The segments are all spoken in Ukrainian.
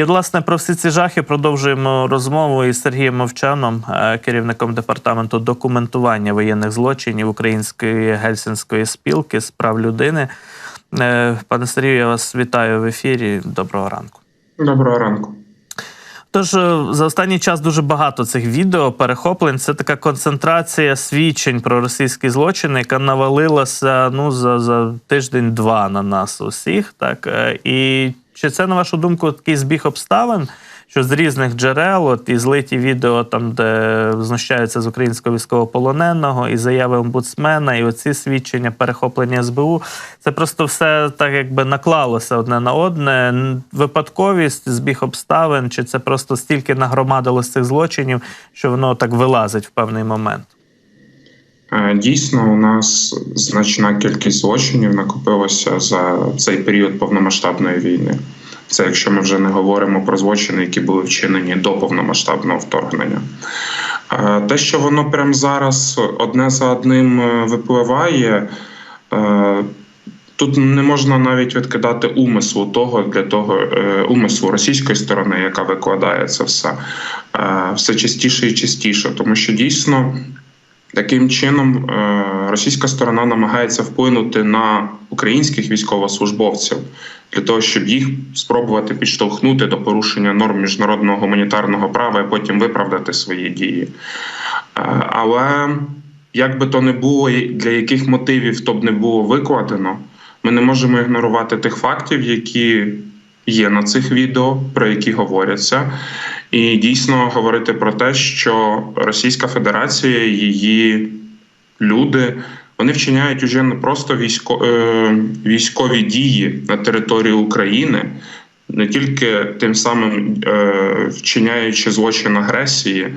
І, власне, про всі ці жахи продовжуємо розмову із Сергієм Мовчаном, е, керівником департаменту документування воєнних злочинів Української гельсінської спілки з прав людини. Е, Пане Сергію, я вас вітаю в ефірі. Доброго ранку. Доброго ранку. Тож е, за останній час дуже багато цих відео перехоплень. Це така концентрація свідчень про російські злочини, яка навалилася ну за, за тиждень-два на нас усіх. Так і чи це на вашу думку такий збіг обставин? Що з різних джерел, от і злиті відео, там де знущаються з українського військовополоненого, і заяви омбудсмена, і оці свідчення, перехоплення СБУ, це просто все так якби наклалося одне на одне. Випадковість, збіг обставин, чи це просто стільки нагромадилось цих злочинів, що воно так вилазить в певний момент. Е, Дійсно, у нас значна кількість злочинів накопилося за цей період повномасштабної війни. Це якщо ми вже не говоримо про злочини, які були вчинені до повномасштабного вторгнення. Е, Те, що воно прямо зараз одне за одним е, випливає, тут не можна навіть відкидати умислу того для того умислу російської сторони, яка викладає це все все частіше і частіше, тому що дійсно. Таким чином, е, російська сторона намагається вплинути на українських військовослужбовців для того, щоб їх спробувати підштовхнути до порушення норм міжнародного гуманітарного права і потім виправдати свої дії. Е, Але як би то не було, для яких мотивів то б не було викладено, ми не можемо ігнорувати тих фактів, які є на цих відео, про які говоряться, і дійсно говорити про те, що Російська Федерація, її люди, вони вчиняють уже не просто військо, е, військові дії на території України, не тільки тим самим е, вчиняючи злочин агресії,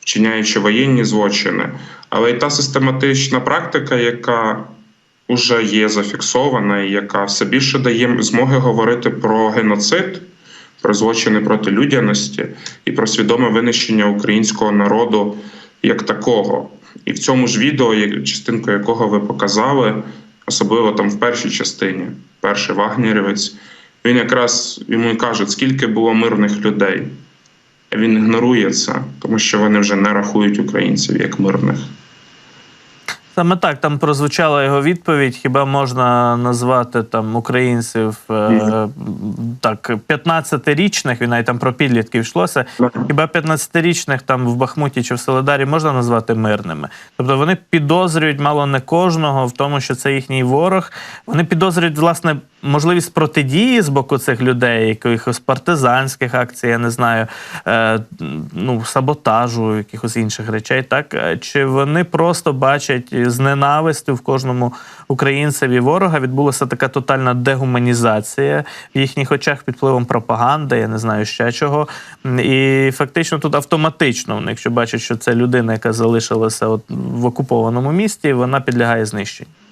вчиняючи воєнні злочини, але й та систематична практика, яка вже є зафіксована, і яка все більше дає змоги говорити про геноцид, про злочини проти людяності і про свідоме винищення українського народу як такого. І в цьому ж відео, частинку якого ви показали, особливо там в першій частині, перший вагнерівець, він якраз йому і каже, скільки було мирних людей. Він ігнорує це, тому що вони вже не рахують українців як мирних. Саме так там прозвучала його відповідь. Хіба можна назвати там українців е, так 15-річних, він навіть там про підлітків йшлося. Хіба 15-річних там в Бахмуті чи в Солидарі можна назвати мирними? Тобто вони підозрюють мало не кожного в тому, що це їхній ворог. Вони підозрюють власне можливість протидії з боку цих людей, якихось партизанських акцій, я не знаю, е, ну саботажу, якихось інших речей. Так Е, чи вони просто бачать з ненавистю в кожному українцеві ворога відбулася така тотальна дегуманізація в їхніх очах під впливом пропаганди, я не знаю ще чого. І фактично тут автоматично, якщо бачать, що це людина, яка залишилася от в окупованому місті, вона підлягає знищенню.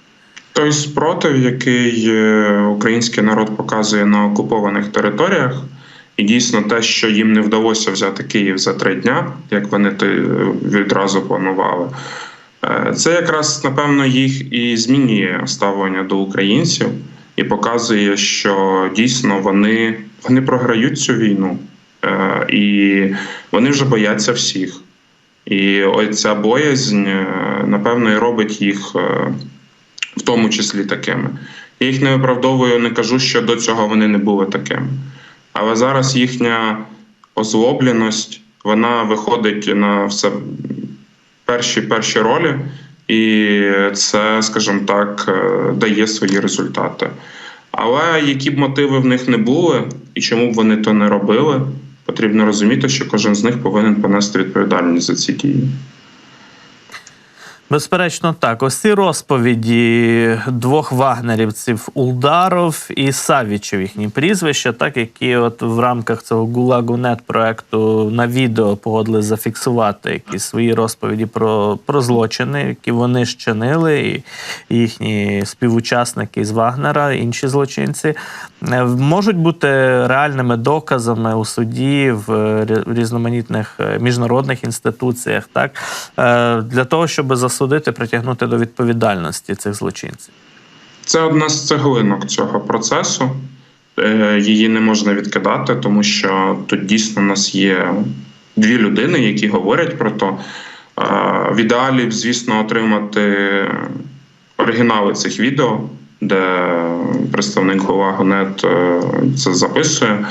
Той спротив, який е, український народ показує на окупованих територіях, і дійсно те, що їм не вдалося взяти Київ за три дня, як вони відразу планували, е, це якраз напевно їх і змінює ставлення до українців і показує, що дійсно вони, вони програють цю війну, е, і вони вже бояться всіх. І оця боязнь, е, напевно, і робить їх. В тому числі такими. Я їх не виправдовую, не кажу, що до цього вони не були такими. Але зараз їхня озлобленість вона виходить на все перші перші ролі, і це, скажімо так, е, дає свої результати. Але які б мотиви в них не були, і чому б вони то не робили, потрібно розуміти, що кожен з них повинен понести відповідальність за ці дії. Безперечно, так. Ось ці розповіді двох вагнерівців Улдаров і Савічев, їхні прізвища, так які от в рамках цього Гулагу.нет проекту на відео погодили зафіксувати якісь свої розповіді про, про злочини, які вони щинили, і їхні співучасники з Вагнера, інші злочинці, е, можуть бути реальними доказами у суді в різноманітних е, міжнародних інституціях, так е, для того, щоб засудити, притягнути до відповідальності цих злочинців. Це одна з цеглинок цього процесу. Е, Її не можна відкидати, тому що тут дійсно у нас є дві людини, які говорять про то. Е, В ідеалі, звісно, отримати оригінали цих відео, де представник голова ГУНЕТ е, це записує.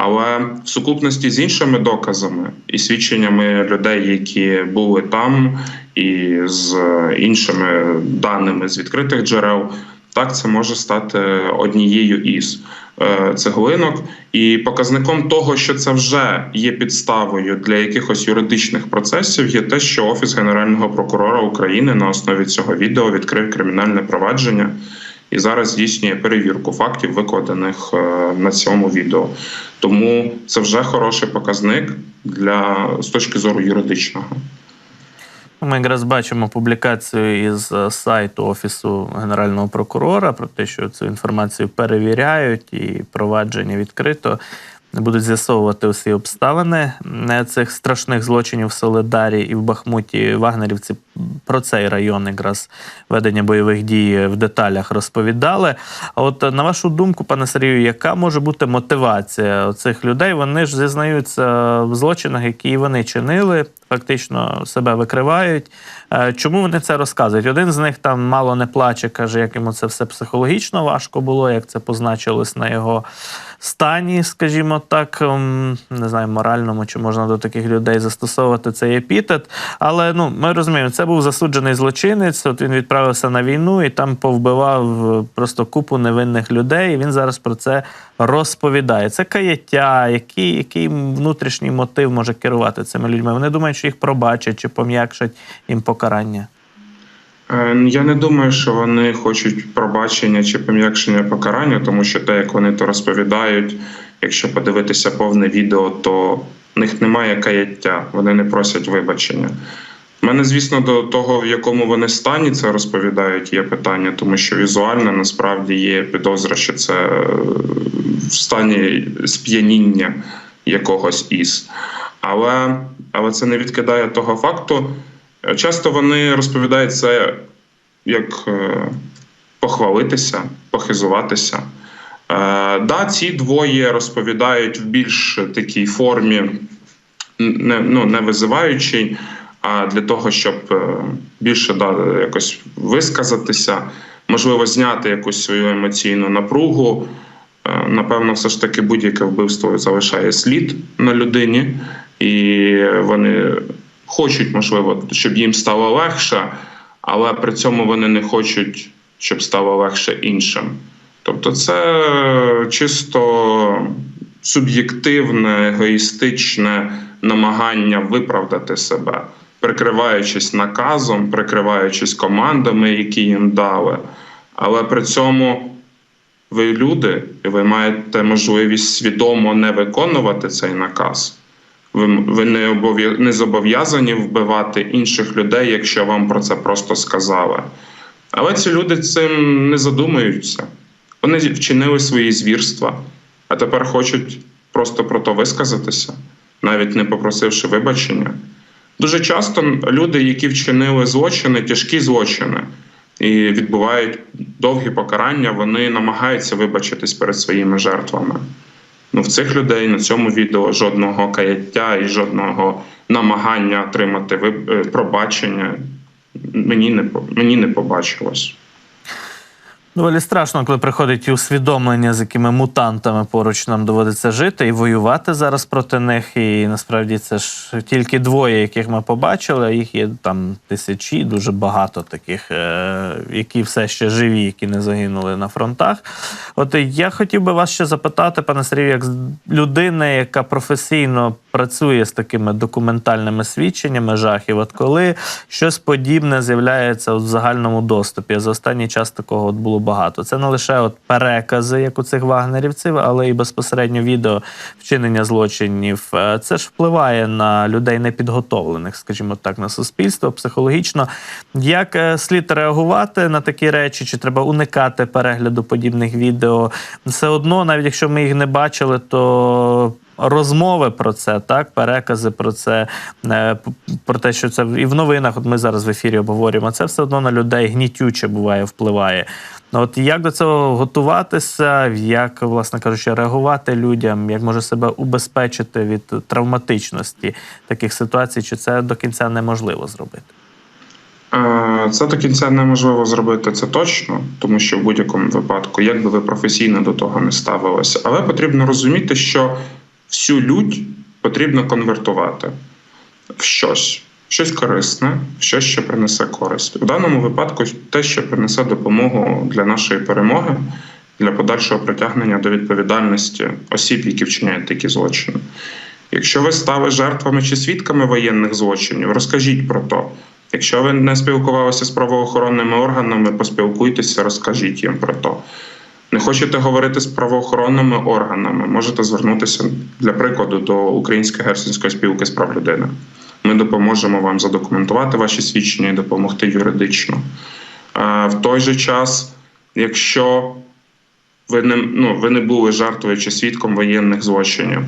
Але в сукупності з іншими доказами і свідченнями людей, які були там, і з іншими даними з відкритих джерел, так це може стати однією із е, цеглинок. І показником того, що це вже є підставою для якихось юридичних процесів, є те, що Офіс Генерального прокурора України на основі цього відео відкрив кримінальне провадження і зараз здійснює перевірку фактів, викладених е, на цьому відео. Тому це вже хороший показник для з точки зору юридичного. Ми якраз бачимо публікацію із е, сайту Офісу Генерального прокурора про те, що цю інформацію перевіряють і провадження відкрито. Будуть з'ясовувати усі обставини цих страшних злочинів в Соледарі і в Бахмуті. Вагнерівці про цей район, якраз ведення бойових дій в деталях розповідали. А от на вашу думку, пане Сергію, яка може бути мотивація цих людей? Вони ж зізнаються в злочинах, які вони чинили, фактично себе викривають. Е, Чому вони це розказують? Один з них там мало не плаче, каже, як йому це все психологічно важко було, як це позначилось на його стані, скажімо так, ем, не знаю, моральному, чи можна до таких людей застосовувати цей епітет. Але ну, ми розуміємо, це був засуджений злочинець. От він відправився на війну і там повбивав просто купу невинних людей. І він зараз про це розповідає. Це каяття, який, який внутрішній мотив може керувати цими людьми. Вони думають, що їх пробачать чи пом'якшать їм покарання. Е, Я не думаю, що вони хочуть пробачення чи пом'якшення покарання, тому що те, як вони то розповідають, якщо подивитися повне відео, то в них немає каяття, вони не просять вибачення. Мене, звісно, до того, в якому вони стані це розповідають, є питання, тому що візуально насправді є підозра, що це е, в стані сп'яніння якогось із. Але, але це не відкидає того факту. Часто вони розповідають це як е, похвалитися, похизуватися. Е, да, ці двоє розповідають в більш такій формі, не, ну, не визиваючій, а для того, щоб е, більше да, якось висказатися, можливо, зняти якусь свою емоційну напругу. Е, Напевно, все ж таки будь-яке вбивство залишає слід на людині, і вони хочуть, можливо, щоб їм стало легше, але при цьому вони не хочуть, щоб стало легше іншим. Тобто, це чисто суб'єктивне, егоїстичне намагання виправдати себе, прикриваючись наказом, прикриваючись командами, які їм дали. Але при цьому ви люди, і ви маєте можливість свідомо не виконувати цей наказ. Ви, ви не, не зобов'язані вбивати інших людей, якщо вам про це просто сказали. Але ці люди цим не задумуються. Вони вчинили свої звірства, а тепер хочуть просто про то висказатися, навіть не попросивши вибачення. Дуже часто люди, які вчинили злочини, тяжкі злочини, і відбувають довгі покарання, вони намагаються вибачитись перед своїми жертвами. Ну, в цих людей на цьому відео жодного каяття і жодного намагання отримати е, пробачення мені не, мені не побачилось. Доволі страшно, коли приходить усвідомлення, з якими мутантами поруч нам доводиться жити і воювати зараз проти них. І насправді це ж тільки двоє, яких ми побачили. а Їх є там тисячі, дуже багато таких, е- які все ще живі, які не загинули на фронтах. От я хотів би вас ще запитати, пане Сергію, як людини, яка професійно працює з такими документальними свідченнями жахів. От коли щось подібне з'являється в загальному доступі, за останній час такого от було багато. Це не лише от перекази, як у цих вагнерівців, але і безпосередньо відео вчинення злочинів. Е, Це ж впливає на людей непідготовлених, скажімо так, на суспільство психологічно. Як е, слід реагувати на такі речі? Чи треба уникати перегляду подібних відео? Все одно, навіть якщо ми їх не бачили, то розмови про це, так, перекази про це, е, про те, що це і в новинах, от ми зараз в ефірі обговорюємо, це все одно на людей гнітюче буває, впливає. Ну, От як до цього готуватися, як, власне кажучи, реагувати людям, як може себе убезпечити від травматичності таких ситуацій, чи це до кінця неможливо зробити? Е, Це до кінця неможливо зробити це точно, тому що в будь-якому випадку, як би ви професійно до того не ставилися, але потрібно розуміти, що всю лють потрібно конвертувати в щось, в щось корисне, в щось, що принесе користь. У даному випадку те, що принесе допомогу для нашої перемоги, для подальшого притягнення до відповідальності осіб, які вчиняють такі злочини. Якщо ви стали жертвами чи свідками воєнних злочинів, розкажіть про то. Якщо ви не спілкувалися з правоохоронними органами, поспілкуйтеся, розкажіть їм про то. Не хочете говорити з правоохоронними органами, можете звернутися для прикладу до Української герценської спілки з прав людини. Ми допоможемо вам задокументувати ваші свідчення і допомогти юридично. В той же час, якщо ви не, ну, ви не були жертвою чи свідком воєнних злочинів,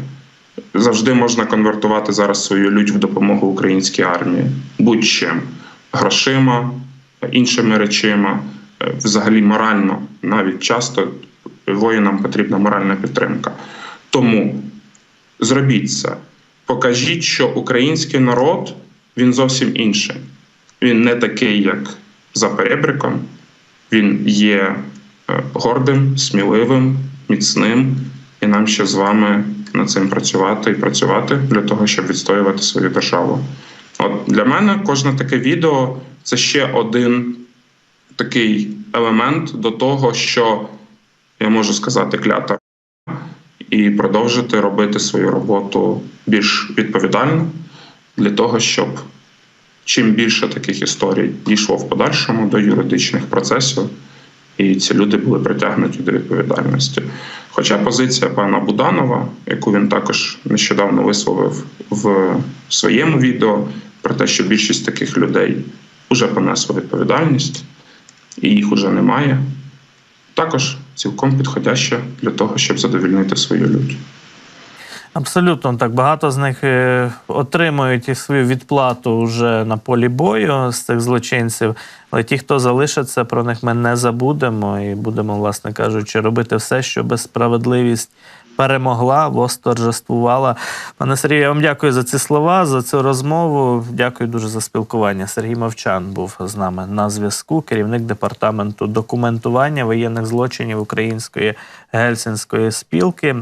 завжди можна конвертувати зараз свою лють в допомогу українській армії будь-чим грошима, іншими речима, взагалі морально. Навіть часто воїнам потрібна моральна підтримка. Тому зробіть це. Покажіть, що український народ він зовсім інший. Він не такий, як за перебриком. Він є е, гордим, сміливим, міцним, і нам ще з вами над цим працювати і працювати для того, щоб відстоювати свою державу. От для мене кожне таке відео це ще один такий елемент до того, що я можу сказати клята, і продовжити робити свою роботу більш відповідально для того, щоб чим більше таких історій дійшло в подальшому до юридичних процесів, і ці люди були притягнуті до відповідальності. Хоча позиція пана Буданова, яку він також нещодавно висловив в своєму відео, про те, що більшість таких людей вже понесла відповідальність, і їх уже немає, також цілком підходяща для того, щоб задовільнити свою лють. Абсолютно так. Багато з них е, отримують і свою відплату вже на полі бою з цих злочинців. Але ті, хто залишиться, про них ми не забудемо і будемо, власне кажучи, робити все, щоб справедливість перемогла, восторжествувала. Пане Сергію, я вам дякую за ці слова, за цю розмову. Дякую дуже за спілкування. Сергій Мовчан був з нами на зв'язку, керівник департаменту документування воєнних злочинів Української гельсінської спілки.